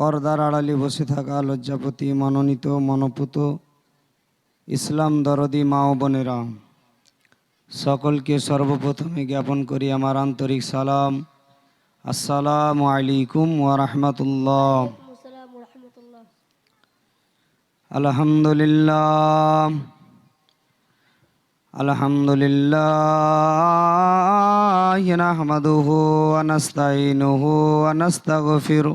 পর্দার আড়ালে বসে থাকা লজ্জাপতি, মনোনীত, মনোপুত, ইসলাম দরদি মা ও বোনেরা, সকলকে সর্বপ্রথমে জ্ঞাপন করি আমার আন্তরিক সালাম। আসসালামু আলাইকুম ওয়া রাহমাতুল্লাহ। আলহামদুলিল্লাহ। আলহামদুলিল্লাহ। নাহমাদুহু ওয়া নাস্তাইনুহু ওয়া নাস্তাগফিরু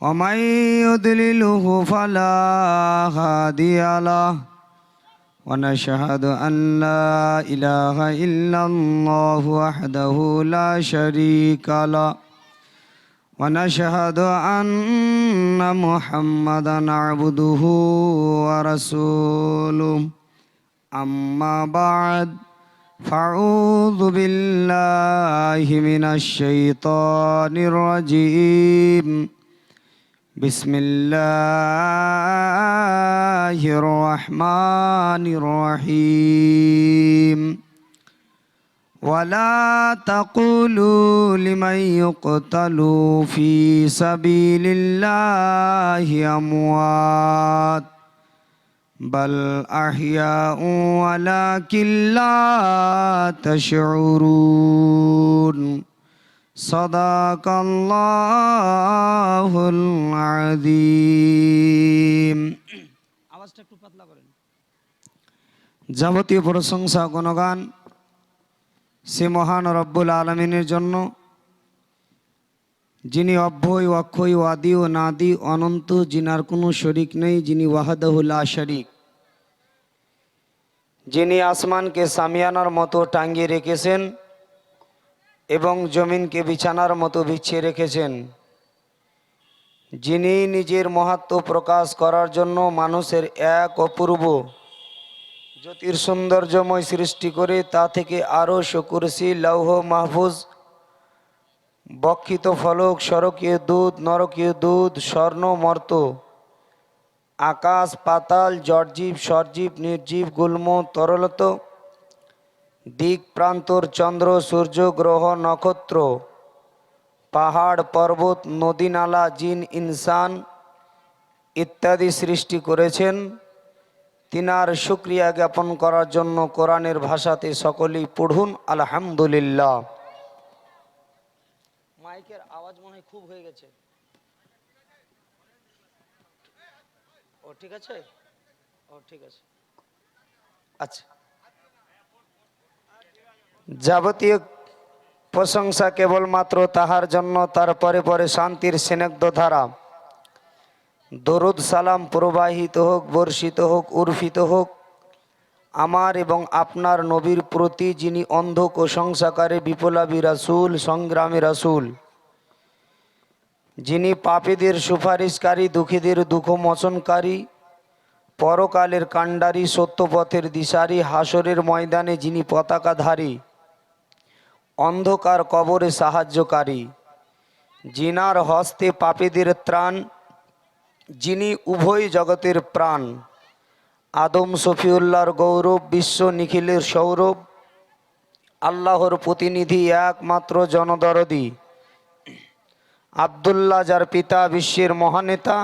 ومن يضلله فلا هادي له ونشهد أن لا إله إلا الله وحده لا شريك له ونشهد أن محمدا عبده ورسوله أما بعد فأعوذ بالله من الشيطان الرجيم بسم الله الرحمن الرحيم. ولا تقولوا لمن يقتل في سبيل الله أموات بل أحياء ولكن لا تشعرون. صدق الله العظيم আওয়াজটা একটু পাতলা করেন যাবতীয় প্রশংসা গুণগান সে মহান রব্বুল আলমিনের জন্য যিনি অভ্যয় অক্ষয় ও আদি ও নাদি অনন্ত যিনার কোনো শরিক নেই যিনি ওয়াহাদাহুল্লা শরিক যিনি আসমানকে সামিয়ানার মতো টাঙ্গিয়ে রেখেছেন এবং জমিনকে বিছানার মতো বিছিয়ে রেখেছেন। যিনি নিজের মহাত্ম প্রকাশ করার জন্য মানুষের এক অপূর্ব জ্যোতির সৌন্দর্যময় সৃষ্টি করে, তা থেকে আরও শকুরসি লৌহ মাহফুজ, বক্ষিত ফলক, সরকীয় দুধ, নরকীয় দুধ, স্বর্ণ, মর্ত, আকাশ, পাতাল, জর্জীব, সর্জীব, নির্জীব, গুল্ম, তরলত দিক প্রান্তর চন্দ্র, সূর্য, গ্রহ, নক্ষত্র, পাহাড়, পর্বত, নদী, নালা, জিন, ইনসান ইত্যাদি সৃষ্টি করেছেন। তিনার শুক্রিয়া জ্ঞাপন করার জন্য কোরআনের ভাষাতে সকলেই পড়ুন, আলহামদুলিল্লাহ। মাইকের আওয়াজ মনে হয় খুব হয়ে গেছে। ও ঠিক আছে? ও ঠিক আছে। আচ্ছা। যাবতীয় প্রশংসা কেবলমাত্র তাহার জন্য, তার পরে পরে শান্তির স্নিগ্ধ ধারা দরুদ সালাম প্রবাহিত হোক, বর্ষিত হোক, উর্ফিত হোক। আমার এবং আপনার নবীর প্রতি যিনি অন্ধ প্রশংসাকারে বিপ্লবী রাসুল, সংগ্রামী রাসুল, যিনি পাপীদের সুপারিশকারী, দুঃখীদের দুঃখ মোচনকারী পরকালের কাণ্ডারী, সত্যপথের দিশারি, হাসরের ময়দানে যিনি পতাকাধারী অন্ধকার কবরে সাহায্যকারী। জিনার হস্তে পাপীদের ত্রাণ, যিনি উভয় জগতের প্রাণ। আদম শফিউল্লাহর গৌরব, বিশ্ব নিখিলের সৌরভ, আল্লাহর প্রতিনিধি একমাত্র জনদরদি। আবদুল্লাহ, যার পিতা বিশ্বের মহানেতা,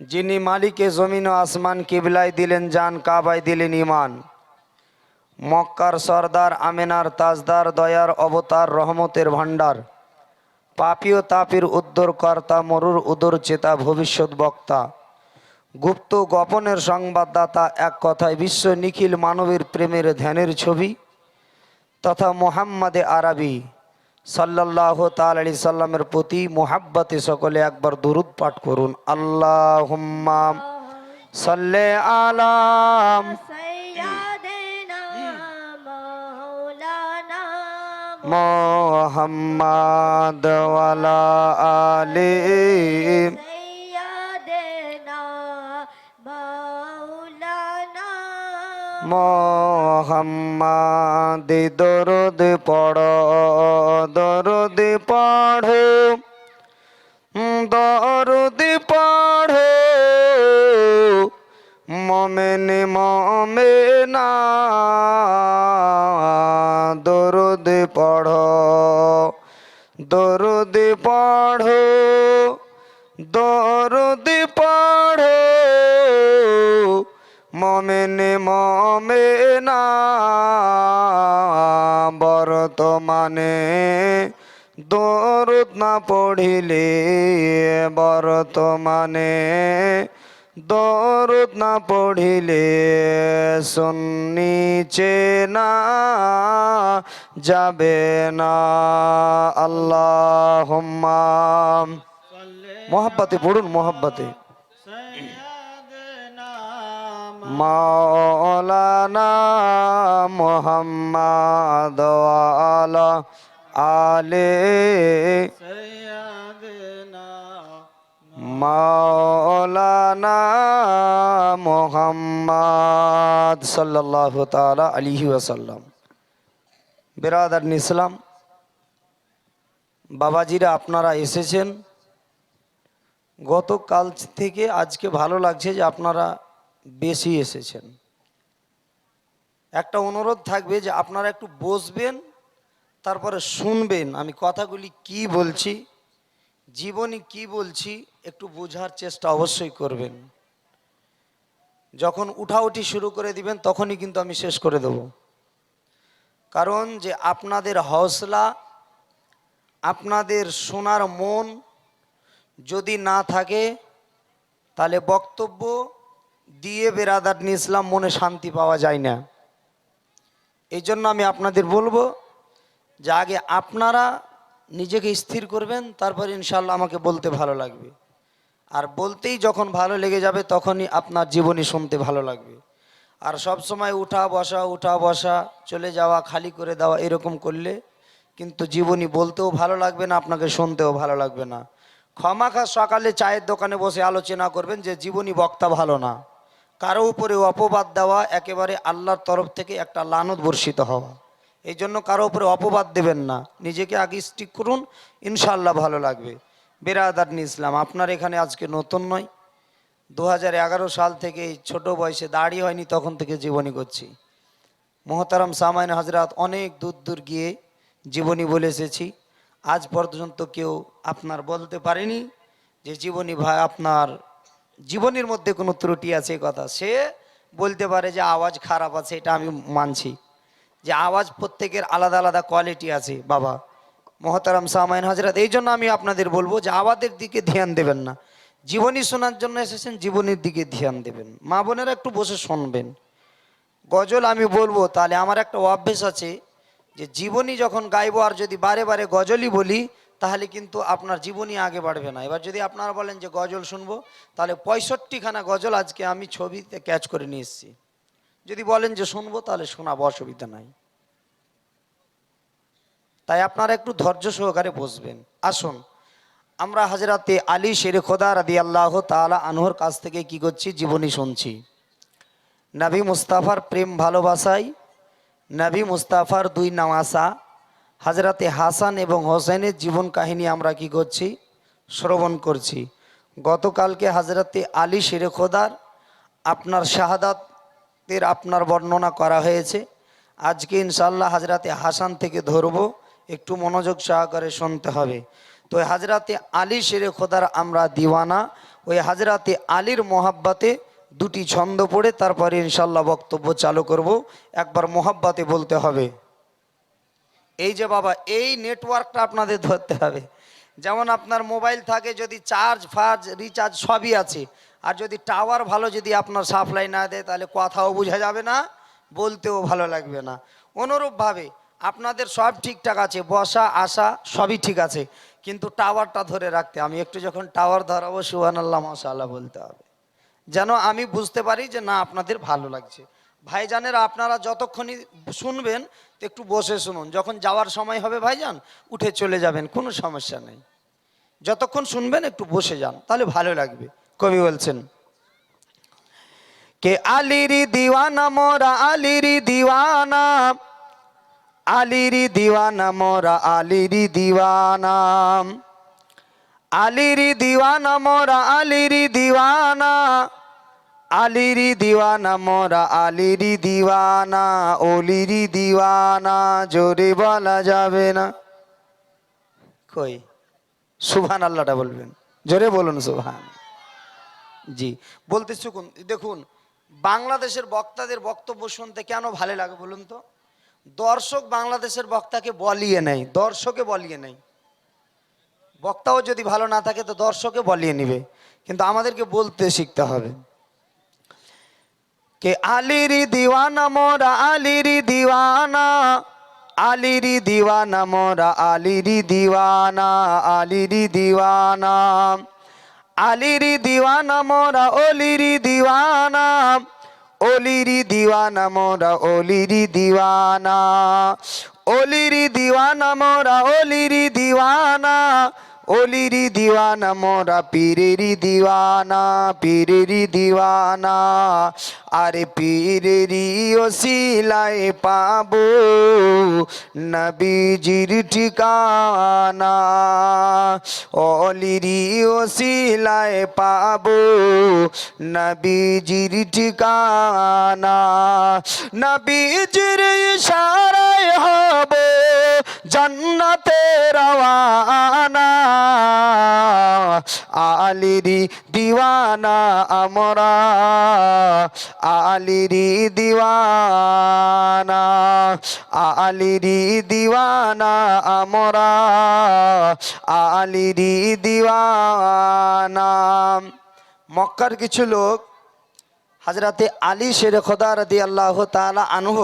যিনি মালিকে জমিন ও আসমান কিবলায় দিলেন, যান কাবায় দিলেন ইমান। মক্কার সর্দার আমেনার তাজদার দয়ার অবতার রহমতের ভাণ্ডার। পাপীয় তাপির উদ্ধারকর্তা মরুর উদর চেতা ভবিষ্যৎ বক্তা। গুপ্ত গোপনের সংবাদদাতা এক কথায় বিশ্ব নিখিল মানবের প্রেমের ধ্যানের ছবি তথা মোহাম্মদে আরবি। সাল্লাহ তালি সাল্লামের প্রতি মোহাব্বতে সকলে একবার দুরুদ পাঠ করুন। আল্লাহ সাল্লে আলাম মোহাম্মদ আলি। মোহাম্মদ দরদ পড় দরদ পড়। পড়ো। দরুদ পড়ো দরুদ পড়ো। মমেন মমেনা বর্তমানে দরুদ না পড়িলে বর্তমানে দরুদ না পড়িলে সুন্নিচে না যাবে না। আল্লাহ মোহাব্বতে পড়ুন মোহাব্বতে। মাওলানা মোহাম্মদ আলা। আলে মোহাম্মদ সাল্লাহ তালা আলিহি ওয়াসাল্লাম। বেরাদার ইসলাম বাবাজিরা আপনারা এসেছেন। গতকাল থেকে আজকে ভালো লাগছে যে আপনারা বেশি এসেছেন। একটা অনুরোধ থাকবে যে আপনারা একটু বসবেন, তারপরে শুনবেন আমি কথাগুলি কি বলছি, জীবনী কি বলছি একটু বোঝার চেষ্টা অবশ্যই করবেন। যখন উঠাউঠি শুরু করে দিবেন, তখনই কিন্তু আমি শেষ করে দেব। কারণ যে আপনাদের হওসলা, আপনাদের শোনার মন যদি না থাকে, তাহলে বক্তব্য দিয়ে বেরাদার ইসলাম মনে শান্তি পাওয়া যায় না। এই জন্য আমি আপনাদের বলব যে আগে আপনারা নিজেকে স্থির করবেন, তারপর ইনশাল্লাহ আমাকে বলতে ভালো লাগবে। আর বলতেই যখন ভালো লেগে যাবে, তখনই আপনার জীবনী শুনতে ভালো লাগবে। আর সব সময় উঠা, বসা উঠা, বসা, চলে যাওয়া, খালি করে দেওয়া, এরকম করলে কিন্তু জীবনী বলতেও ভালো লাগবে না, আপনাকে শুনতেও ভালো লাগবে না। ক্ষমাখা সকালে চায়ের দোকানে বসে আলোচনা করবেন যে, জীবনী বক্তা ভালো না। কারও উপরে অপবাদ দেওয়া, একেবারে আল্লাহর তরফ থেকে একটা লানত বর্ষিত হওয়া। এই জন্য কারও উপরে অপবাদ দেবেন না। নিজেকে আগে স্টিক করুন ইনশাল্লাহ ভালো লাগবে। বেরাদার ইসলাম আপনার এখানে আজকে নতুন নয়। দু সাল থেকে ছোট বয়সে দাড়ি হয়নি, তখন থেকে জীবনী করছি। মোহতারাম সামাইন হাজরাত অনেক দূর দূর গিয়ে জীবনী বলে এসেছি। আজ পর্যন্ত কেউ আপনার বলতে পারেনি যে জীবনী ভাই, আপনার জীবনের মধ্যে কোনো ত্রুটি আছে কথা। সে বলতে পারে যে আওয়াজ খারাপ আছে, এটা আমি মানছি। যে আওয়াজ প্রত্যেকের আলাদা আলাদা কোয়ালিটি আছে, বাবা। মহতারাম সামাইন হাজরাত এই জন্য আমি আপনাদের বলব যে আওয়াজের দিকে ধ্যান দেবেন না। জীবনী শোনার জন্য এসেছেন, জীবনের দিকে ধ্যান দেবেন। মা বোনেরা একটু বসে শুনবেন। গজল আমি বলব, তাহলে আমার একটা অভ্যেস আছে যে জীবনী যখন গাইবো আর যদি বারে বারে গজলই বলি, তাহলে কিন্তু আপনার জীবনী আগে বাড়বে না। এবার যদি আপনারা বলেন যে গজল শুনব, তাহলে পঁয়ষট্টিখানা গজল আজকে আমি ছবিতে ক্যাচ করে নিয়ে এসেছি। যদি বলেন যে শুনব, তাহলে শোনাবো, অসুবিধা নাই। তাই আপনারা একটু ধৈর্য সহকারে বসবেন। আসুন, আমরা হাজরাতে আলী শের খোদা রাদি আল্লাহ তালা আনহর কাছ থেকে কি করছি? জীবনী শুনছি। নবী মুস্তাফার প্রেম ভালোবাসাই, নবী মুস্তাফার দুই নামাসা, হাজরাতে হাসান এবং হোসেনের জীবন কাহিনী আমরা কি করছি? শ্রবণ করছি। গতকালকে হাজরাতে আলী শেরে খোদার আপনার শাহাদাতের আপনার বর্ণনা করা হয়েছে। আজকে ইনশাল্লাহ হাজরাতে হাসান থেকে ধরবো। একটু মনোযোগ সহকারে শুনতে হবে। তো হাজরাতে আলী শেরে খোদার আমরা দিওয়ানা, ওই হাজরাতে আলীর মোহাব্বাতে দুটি ছন্দ পড়ে, তারপরে ইনশাল্লাহ বক্তব্য চালু করব। একবার মোহাব্বাতে বলতে হবে। এই যে বাবা, এই নেটওয়ার্কটা আপনাদের ধরতে হবে। যেমন আপনার মোবাইল থাকে, যদি চার্জ, ফার্জ, রিচার্জ সবই আছে। আর যদি টাওয়ার ভালো যদি আপনার সাপ্লাই না দেয়, তাহলে কথাও বোঝা যাবে না, বলতেও ভালো লাগবে না। অনুরূপভাবে আপনাদের সব ঠিকঠাক আছে, বসা, আসা, সবই ঠিক আছে, কিন্তু টাওয়ারটা ধরে রাখতে আমি একটু যখন টাওয়ার ধরাবো সুহান আল্লাহ মাশাল্লাহ বলতে হবে। যেন আমি বুঝতে পারি যে, না, আপনাদের ভালো লাগছে। ভাইজানেরা আপনারা যতক্ষণই শুনবেন, তো একটু বসে শুনুন। যখন যাওয়ার সময় হবে ভাইজান, উঠে চলে যাবেন, কোনো সমস্যা নেই। যতক্ষণ শুনবেন, একটু বসে যান, তাহলে ভালো লাগবে। কবি বলছেন, কে আলিরি দিওয়ানা, মোরা আলিরি দিওয়ানা আলিরি দিওয়ানা, মোরা আলিরি দিওয়ানা। আলিরি দিওয়ানা, মোরা আলিরি দিওয়ানা। আলিরি দিওয়ানা, মোরা আলিরি দিওয়ানা। ওলিরি দিওয়ানা, জোরে বলা যাবে না। কই? সুবহান আল্লাহটা বলবেন। জোরে বলুন, সুবহান। জি, বলতে দেখুন, বাংলাদেশের বক্তাদের বক্তব্য শুনতে কেন ভালো লাগে বলুন তো? দর্শক বাংলাদেশের বক্তাকে বলিয়ে নেয়, দর্শকে বলিয়ে নেয়। বক্তাও যদি ভালো না থাকে তো দর্শকে বলিয়ে নিবে, কিন্তু আমাদেরকে বলতে শিখতে হবে। কে আলিরি দিওয়ানা মোরা আলিরি দিওয়ানা আলিরি দিওয়ানা মোরা আলিরি দিওয়ানা আলিরি দিওয়ানা। আলিরি দিওয়ানা মোরা ওলিরি দিওয়ানা ওলিরি দিওয়ানা মোরা ওলিরি দিওয়ানা ওলিরি দিওয়ানা মোরা ওলিরি দিওয়ানা ওলিরি দিওয়ানা, মোরা পীরেরি দিওয়ানা পীরেরি দিওয়ানা। আরে পীরেরি ওসিলায় পাবো নবীজির ঠিকানা। অলিরি ওসিলায় পাবো নবীজির ঠিকানা। নবীজির ইশারায় হব জান্নাতে রওয়ানা আলিরি দিওয়ানা আমরা আলিরি দিওয়ানা আলিরি দিওয়ানা আমরা আলিরি দিওয়ানা। মক্কার কিছু লোক হাজরাতে আলী শের খোদা রাদি আল্লাহ তালা আনহ,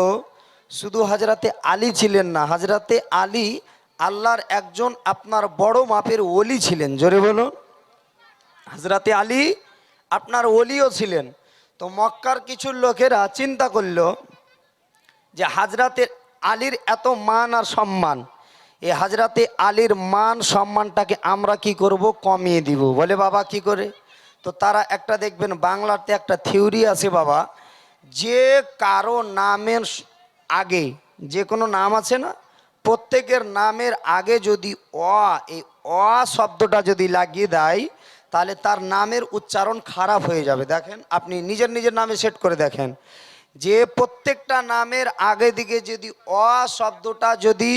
শুধু হাজরাতে আলী ছিলেন না, হাজরাতে আলী আল্লাহর একজন আপনার বড় মাপের ওলি ছিলেন, জোরে বলুন। হাজরাতে আলী আপনার ওলিও ছিলেন। তো মক্কার কিছু লোকেরা চিন্তা করল যে হাজরাতে আলীর এত মান আর সম্মান এই হাজরাতে আলীর মান সম্মানটাকে আমরা কি করব? কমিয়ে দিব। বলে বাবা, কি করে? তো তারা একটা দেখবেন, বাংলাতে একটা থিওরি আছে বাবা, যে কারও নামের আগে যে কোনো নাম আছে না প্রত্যেকের নামের আগে যদি অ, এই অ শব্দটা যদি লাগিয়ে দেয়, তাহলে তার নামের উচ্চারণ খারাপ হয়ে যাবে। দেখেন, আপনি নিজের নিজের নামে সেট করে দেখেন। যে প্রত্যেকটা নামের আগে দিকে যদি অ শব্দটা যদি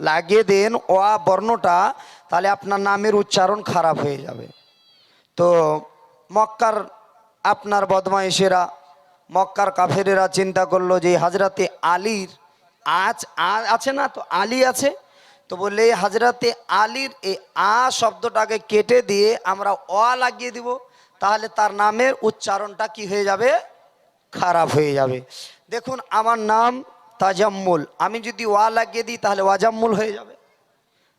লাগিয়ে দেন, অ বর্ণটা, তাহলে আপনার নামের উচ্চারণ খারাপ হয়ে যাবে। তো মক্কার আপনার বদমাইশেরা মক্কার কাফেরেরা চিন্তা করল যে হাজরাতে আলীর আজ আ- আছে না? তো আলী আছে। তো বললে হাজরাতে আলীর এই আ শব্দটাকে কেটে দিয়ে আমরা অ লাগিয়ে দিব। তাহলে তার নামের উচ্চারণটা কি হয়ে যাবে? খারাপ হয়ে যাবে। দেখুন, আমার নাম তাজাম্মুল। আমি যদি ওয়া লাগিয়ে দিই, তাহলে ওয়াজাম্মুল হয়ে যাবে।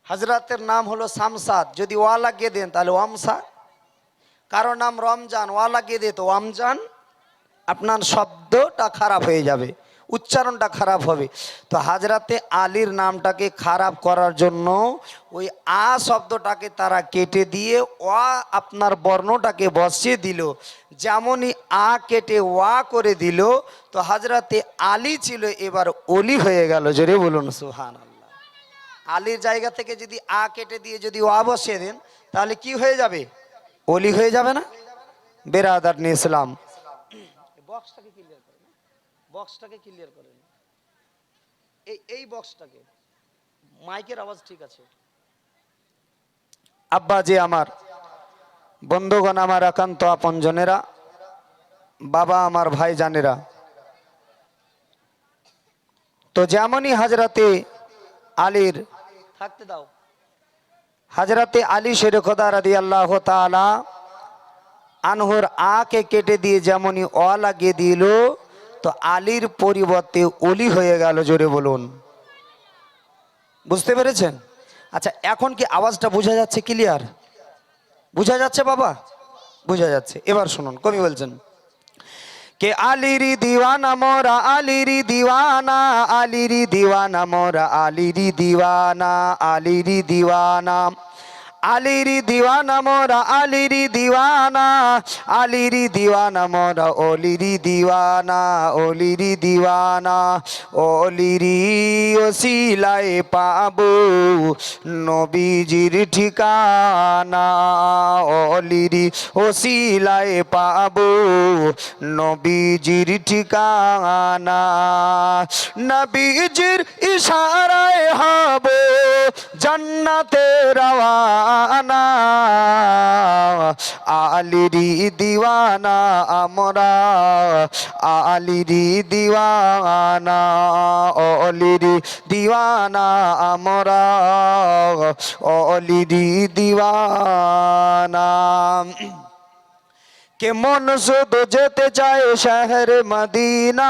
হাজরাতের নাম হলো সামসাদ যদি ওয়া লাগিয়ে দেন, তাহলে ওয়ামসাদ কারও নাম রমজান ওয়া লাগিয়ে দিয়ে তো ওয়ামজান। আপনার শব্দটা খারাপ হয়ে যাবে। উচ্চারণটা খারাপ হবে। তো হাজরাতে আলীর নামটাকে খারাপ করার জন্য ওই আ শব্দটাকে তারা কেটে দিয়ে ওয়া আপনার বর্ণটাকে বসিয়ে দিল। যেমনই আ কেটে ওয়া করে দিল, তো হাজরাতে আলী ছিল এবার অলি হয়ে গেল। জোরে বলুন সুহান আল্লাহ আলীর জায়গা থেকে যদি আ কেটে দিয়ে যদি ওয়া বসিয়ে দেন, তাহলে কি হয়ে যাবে? অলি হয়ে যাবে না? বেরাদার ইসলাম। বক্সটাকে ক্লিয়ার বক্সটাকে ক্লিয়ার করেন এই এই বক্সটাকে মাইকের আওয়াজ ঠিক আছে। আব্বা যে আমার বন্ধুগণ আমার একান্ত আপনজনেরা বাবা আমার ভাই জানেরা। তো যেমনই হাজরাতে আলীর থাকতে দাও। হাজরাতে আলী শের খোদা রাদি আল্লাহ তালা আনহর আকে কেটে দিয়ে যেমনই অ লাগিয়ে দিল তো আলীর পরিবর্তে অলি হয়ে গেল, জোরে বলুন। বুঝতে পেরেছেন? আচ্ছা এখন কি আওয়াজটা বোঝা যাচ্ছে ক্লিয়ার বোঝা যাচ্ছে বাবা? বোঝা যাচ্ছে। এবার শুনুন, কবি বলছেন, কে আলিরি দিওয়ানা মোরা আলিরি দিওয়ানা আলিরি দিওয়ানা মোরা আলিরি দিওয়ানা আলিরি দিওয়ানা। আলিরি দিওয়ানা মোরা আলিরি দিওয়ানা আলিরি দিওয়ানা মোরা অলিরি দিওয়ানা অলিরি দিওয়ানা, অলিরি ওসিলায় পাবো নবীজির ঠিকানা, অলিরি ওসিলায় পাবো নবীজির ঠিকানা, নবীজির ইশারায় হব জান্নাতে রওয়ানা আলিরি দিওয়ানা আমরা, আলিরি দিওয়ানা, অলিরি দিওয়ানা আমরা, অলিরি দিওয়ানা। কে মন শুধু যেতে চায় শহর মদিনা,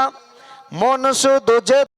মন শুধু যেতে